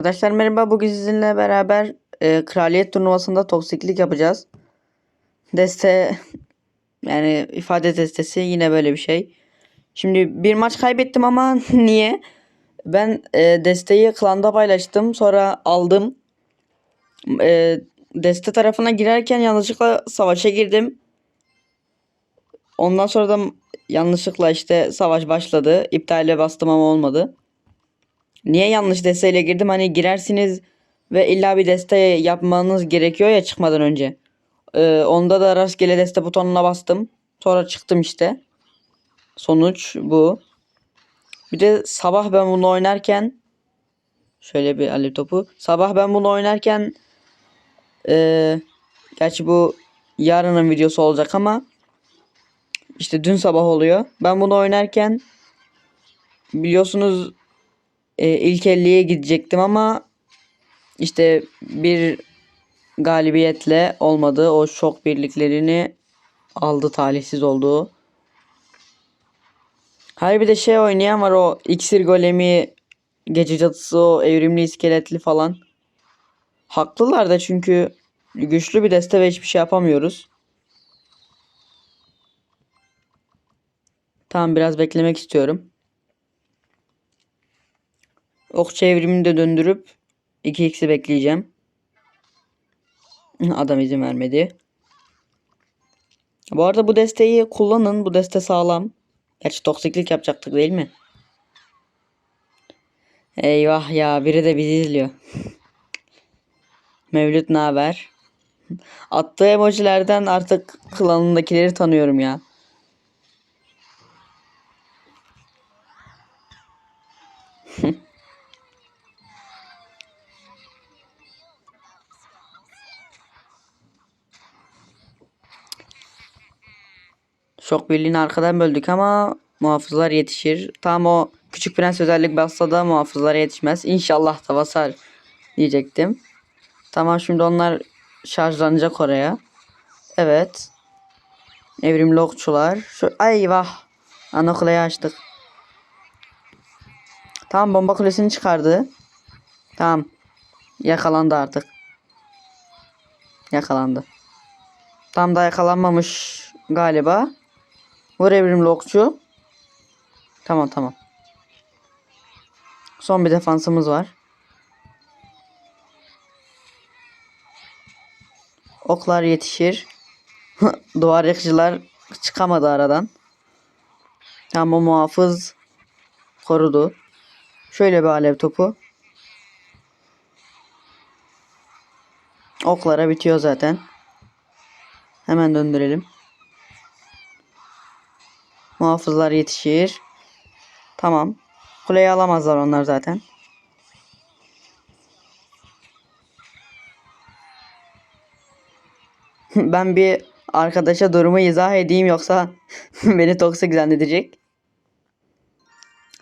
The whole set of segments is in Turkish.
Arkadaşlar merhaba bugün sizinle beraber e, kraliyet turnuvasında toksiklik yapacağız. Deste yani ifade destesi yine böyle bir şey. Şimdi bir maç kaybettim ama niye? Ben e, desteği klanda paylaştım sonra aldım. E, deste tarafına girerken yanlışlıkla savaşa girdim. Ondan sonra da yanlışlıkla işte savaş başladı. İptale bastım ama olmadı. Niye yanlış desteğiyle girdim? Hani girersiniz ve illa bir deste yapmanız gerekiyor ya çıkmadan önce. Ee, onda da rastgele deste butonuna bastım. Sonra çıktım işte. Sonuç bu. Bir de sabah ben bunu oynarken şöyle bir alev topu. Sabah ben bunu oynarken ee, gerçi bu yarının videosu olacak ama işte dün sabah oluyor. Ben bunu oynarken biliyorsunuz e, ilk 50'ye gidecektim ama işte bir galibiyetle olmadı. O şok birliklerini aldı talihsiz olduğu. Hayır bir de şey oynayan var o iksir golemi gece cadısı o evrimli iskeletli falan. Haklılar da çünkü güçlü bir deste ve hiçbir şey yapamıyoruz. Tamam biraz beklemek istiyorum. Okçu evrimini de döndürüp 2x'i bekleyeceğim. Adam izin vermedi. Bu arada bu desteği kullanın. Bu deste sağlam. Gerçi toksiklik yapacaktık değil mi? Eyvah ya biri de bizi izliyor. Mevlüt ne haber? Attığı emojilerden artık klanındakileri tanıyorum ya. Şok birliğini arkadan böldük ama muhafızlar yetişir. Tam o küçük prens özellik bassa da muhafızlara yetişmez. İnşallah da basar diyecektim. Tamam şimdi onlar şarjlanacak oraya. Evet. Evrimli okçular. Şu, ay vah. Ana kuleyi açtık. Tamam bomba kulesini çıkardı. Tamam. Yakalandı artık. Yakalandı. Tam da yakalanmamış galiba. Vur evrimli okçu. Tamam tamam. Son bir defansımız var. Oklar yetişir. Duvar yakıcılar çıkamadı aradan. Tamam muhafız korudu. Şöyle bir alev topu. Oklara bitiyor zaten. Hemen döndürelim. Muhafızlar yetişir. Tamam. Kuleyi alamazlar onlar zaten. ben bir arkadaşa durumu izah edeyim yoksa beni toksik zannedecek.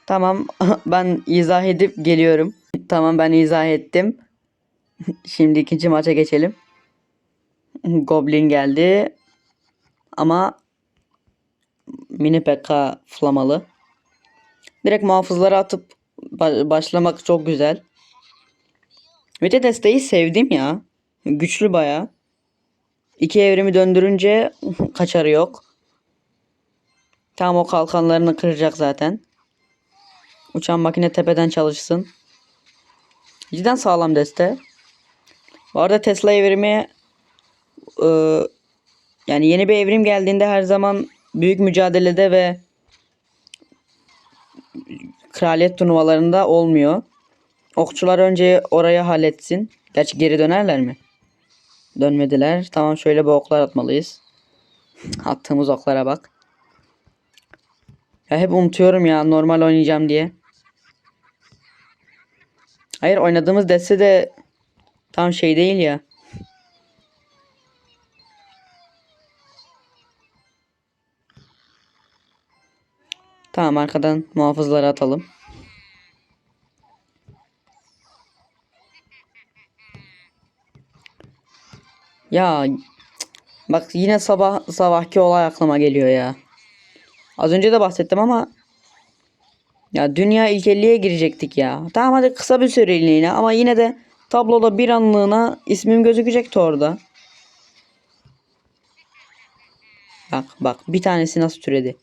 Tamam ben izah edip geliyorum. Tamam ben izah ettim. Şimdi ikinci maça geçelim. Goblin geldi. Ama mini PK flamalı. Direkt muhafızlara atıp başlamak çok güzel. De desteği sevdim ya. Güçlü baya. İki evrimi döndürünce kaçarı yok. Tam o kalkanlarını kıracak zaten. Uçan makine tepeden çalışsın. Cidden sağlam deste. Bu arada Tesla evrimi e, yani yeni bir evrim geldiğinde her zaman büyük mücadelede ve kraliyet turnuvalarında olmuyor. Okçular önce orayı halletsin. Gerçi geri dönerler mi? Dönmediler. Tamam şöyle bir oklar atmalıyız. Attığımız oklara bak. Ya hep unutuyorum ya normal oynayacağım diye. Hayır oynadığımız deste de tam şey değil ya. Tamam arkadan muhafızları atalım. Ya bak yine sabah sabahki olay aklıma geliyor ya. Az önce de bahsettim ama Ya dünya ilk 50'ye girecektik ya. Tamam hadi kısa bir süreliğine ama yine de tabloda bir anlığına ismim gözükecekti orada. Bak bak bir tanesi nasıl türedi.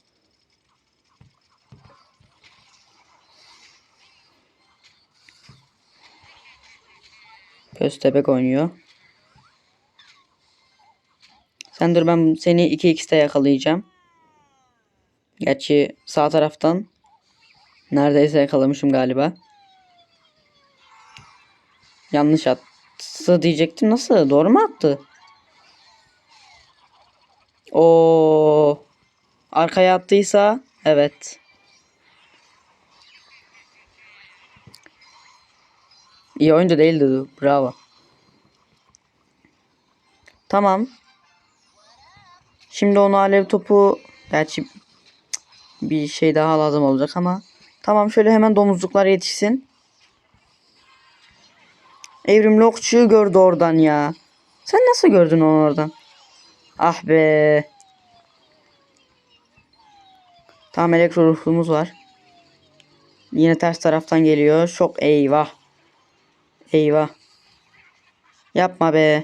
Köstebek oynuyor. Sen dur ben seni 2x'te yakalayacağım. Gerçi sağ taraftan neredeyse yakalamışım galiba. Yanlış attı diyecektim. Nasıl? Doğru mu attı? O arkaya attıysa evet. İyi oyuncu değildi. Bravo. Tamam. Şimdi onu alev topu gerçi bir şey daha lazım olacak ama tamam şöyle hemen domuzcuklar yetişsin. Evrimli okçuyu gördü oradan ya. Sen nasıl gördün onu oradan? Ah be. Tamam elektro ruhumuz var. Yine ters taraftan geliyor. Çok eyvah. Eyvah. Yapma be.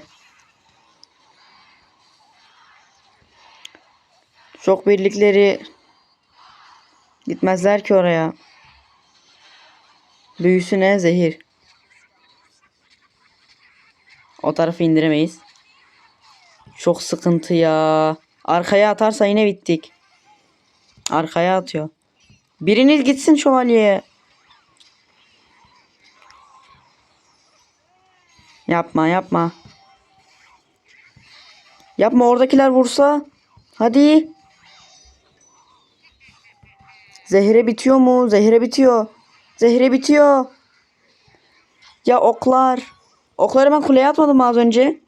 Çok birlikleri gitmezler ki oraya. Büyüsüne zehir. O tarafı indiremeyiz. Çok sıkıntı ya. Arkaya atarsa yine bittik. Arkaya atıyor. Biriniz gitsin şövalyeye. Yapma yapma. Yapma oradakiler vursa. Hadi. Zehre bitiyor mu? Zehre bitiyor. Zehre bitiyor. Ya oklar. Okları ben kuleye atmadım az önce?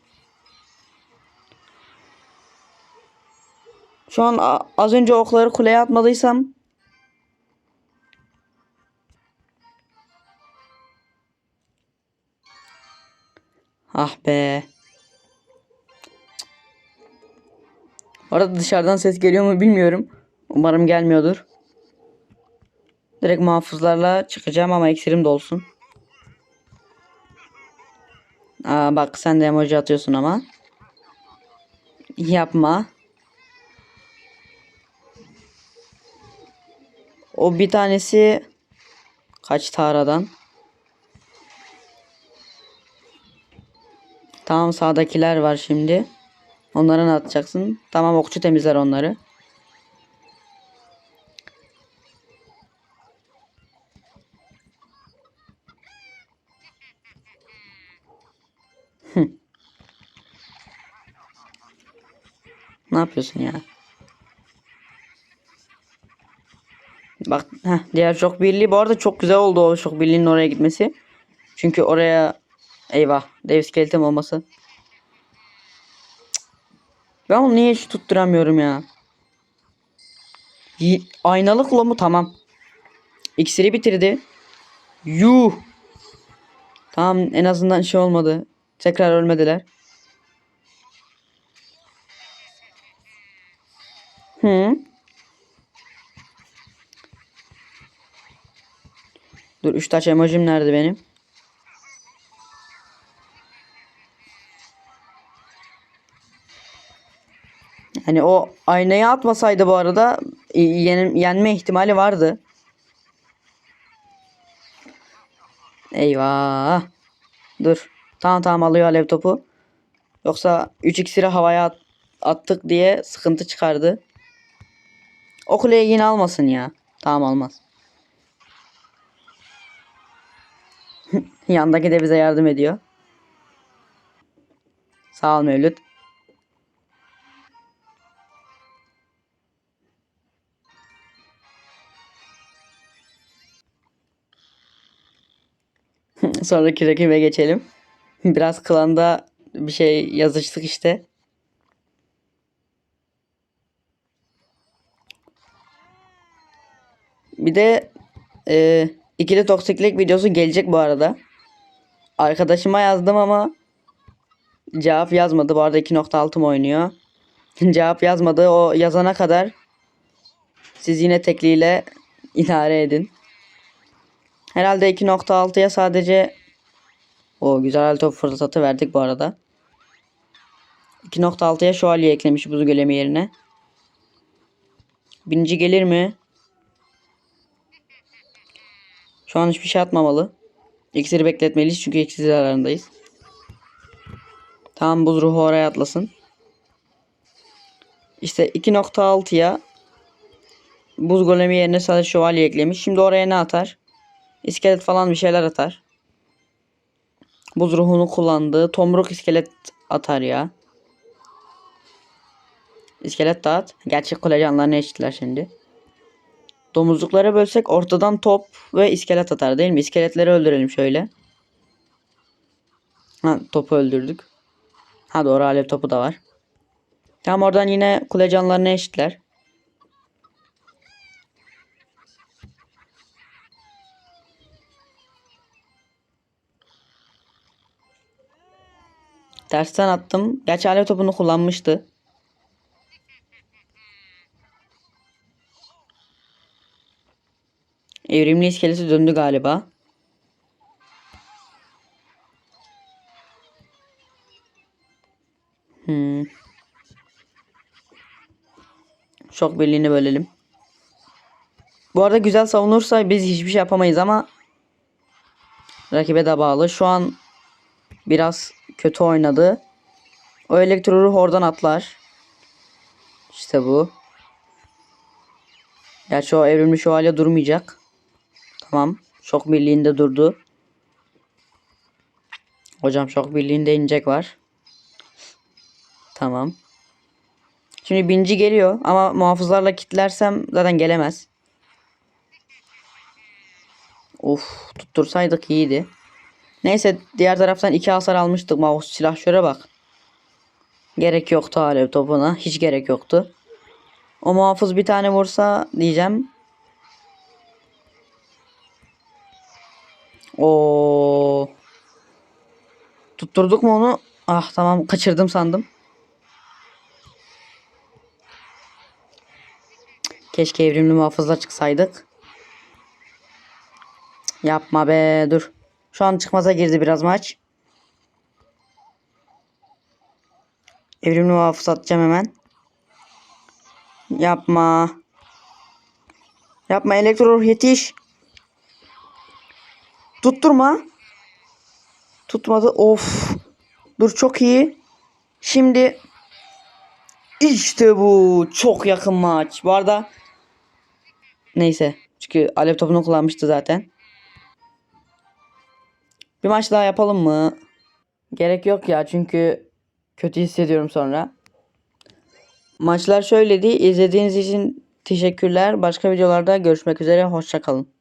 Şu an az önce okları kuleye atmadıysam Ah be. Orada dışarıdan ses geliyor mu bilmiyorum. Umarım gelmiyordur. Direkt muhafızlarla çıkacağım ama iksirim dolsun. Aa, bak sen de emoji atıyorsun ama. Yapma. O bir tanesi kaç taradan? Tamam sağdakiler var şimdi. Onları ne atacaksın? Tamam okçu temizler onları. Ne yapıyorsun ya? Bak heh, diğer şok birliği bu arada çok güzel oldu o şok birliğinin oraya gitmesi. Çünkü oraya eyvah dev skeletim olması. Ben onu niye hiç tutturamıyorum ya? Y- Aynalık mu tamam. İksiri bitirdi. Yuh. Tamam en azından şey olmadı. Tekrar ölmediler. Hı. Dur 3 taş emojim nerede benim? Hani o aynayı atmasaydı bu arada yen- yenme ihtimali vardı. Eyvah. Dur. Tamam tamam alıyor alev topu. Yoksa 3 iksiri havaya at- attık diye sıkıntı çıkardı. O kuleyi yine almasın ya. Tamam almaz. Yandaki de bize yardım ediyor. Sağ ol Mevlüt. Sonraki rakibe geçelim. Biraz klanda bir şey yazıştık işte. Bir de e, ikili toksiklik videosu gelecek bu arada. Arkadaşıma yazdım ama cevap yazmadı. Bu arada 2.6'm oynuyor. cevap yazmadı. O yazana kadar siz yine tekliyle idare edin. Herhalde 2.6'ya sadece o güzel top fırsatı verdik bu arada. 2.6'ya şövalye eklemiş buz golemi yerine. Birinci gelir mi? Şu an hiçbir şey atmamalı. İksiri bekletmeliyiz çünkü iksir zararındayız. Tamam buz ruhu oraya atlasın. İşte 2.6'ya buz golemi yerine sadece şövalye eklemiş. Şimdi oraya ne atar? İskelet falan bir şeyler atar. Buz ruhunu kullandı. Tomruk iskelet atar ya. İskelet dağıt. Gerçek kule canlarını eşitler şimdi. Domuzluklara bölsek ortadan top ve iskelet atar değil mi? İskeletleri öldürelim şöyle. Ha topu öldürdük. Ha doğru alev topu da var. Tam oradan yine kule canlarını eşitler. Tersten attım. Gerçi alev topunu kullanmıştı. Evrimli iskelesi döndü galiba. Hmm. Şok birliğini bölelim. Bu arada güzel savunursa biz hiçbir şey yapamayız ama rakibe de bağlı. Şu an biraz kötü oynadı. O elektro ruh oradan atlar. İşte bu. Gerçi o evrimli şövalye durmayacak. Tamam. Şok birliğinde durdu. Hocam şok birliğinde inecek var. Tamam. Şimdi binci geliyor ama muhafızlarla kitlersem zaten gelemez. Of tuttursaydık iyiydi. Neyse diğer taraftan iki hasar almıştık. Mouse silah şöyle bak. Gerek yoktu alev topuna. Hiç gerek yoktu. O muhafız bir tane vursa diyeceğim. O Tutturduk mu onu? Ah tamam kaçırdım sandım. Keşke evrimli muhafızla çıksaydık. Yapma be dur. Şu an çıkmaza girdi biraz maç. Evrimli muhafız atacağım hemen. Yapma. Yapma elektro yetiş. Tutturma. Tutmadı. Of. Dur çok iyi. Şimdi işte bu. Çok yakın maç. Bu arada neyse. Çünkü alev topunu kullanmıştı zaten. Bir maç daha yapalım mı? Gerek yok ya çünkü kötü hissediyorum sonra. Maçlar şöyleydi. İzlediğiniz için teşekkürler. Başka videolarda görüşmek üzere. Hoşçakalın.